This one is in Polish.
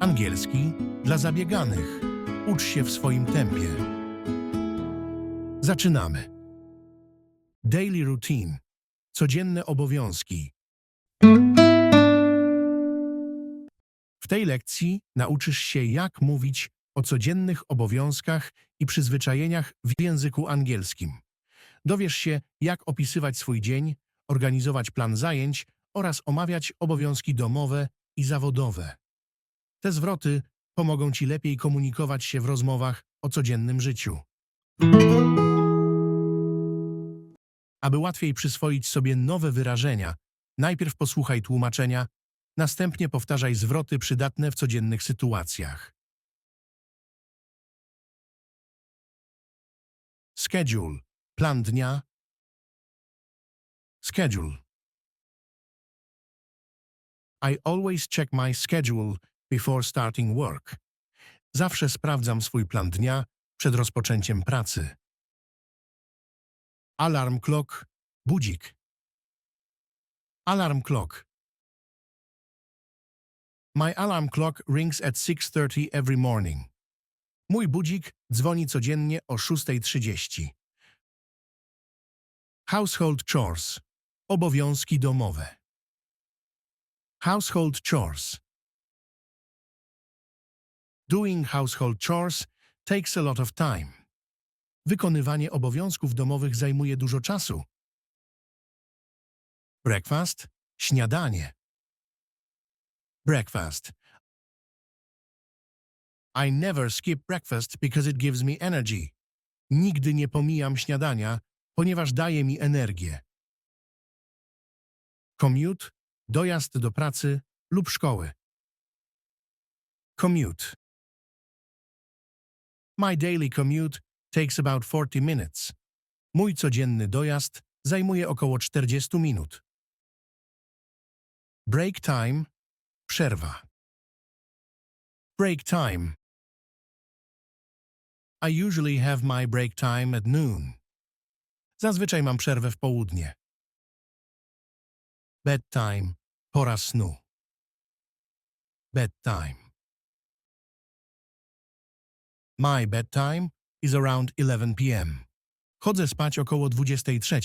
Angielski dla zabieganych. Ucz się w swoim tempie. Zaczynamy. Daily routine. Codzienne obowiązki. W tej lekcji nauczysz się, jak mówić o codziennych obowiązkach i przyzwyczajeniach w języku angielskim. Dowiesz się, jak opisywać swój dzień, organizować plan zajęć oraz omawiać obowiązki domowe i zawodowe. Te zwroty pomogą Ci lepiej komunikować się w rozmowach o codziennym życiu. Aby łatwiej przyswoić sobie nowe wyrażenia, najpierw posłuchaj tłumaczenia, następnie powtarzaj zwroty przydatne w codziennych sytuacjach. Schedule. Plan dnia. Schedule. I always check my schedule before starting work. Zawsze sprawdzam swój plan dnia przed rozpoczęciem pracy. Alarm clock. Budzik. Alarm clock. My alarm clock rings at 6.30 every morning. Mój budzik dzwoni codziennie o 6.30. Household chores. Obowiązki domowe. Household chores. Doing household chores takes a lot of time. Wykonywanie obowiązków domowych zajmuje dużo czasu. Breakfast. Śniadanie. Breakfast. I never skip breakfast because it gives me energy. Nigdy nie pomijam śniadania, ponieważ daje mi energię. Commute, dojazd do pracy lub szkoły. Commute. My daily commute takes about 40 minutes. Mój codzienny dojazd zajmuje około 40 minut. Break time, przerwa. Break time. I usually have my break time at noon. Zazwyczaj mam przerwę w południe. Bedtime, pora snu. Bedtime. My bedtime is around 11 p.m. Chodzę spać około 23.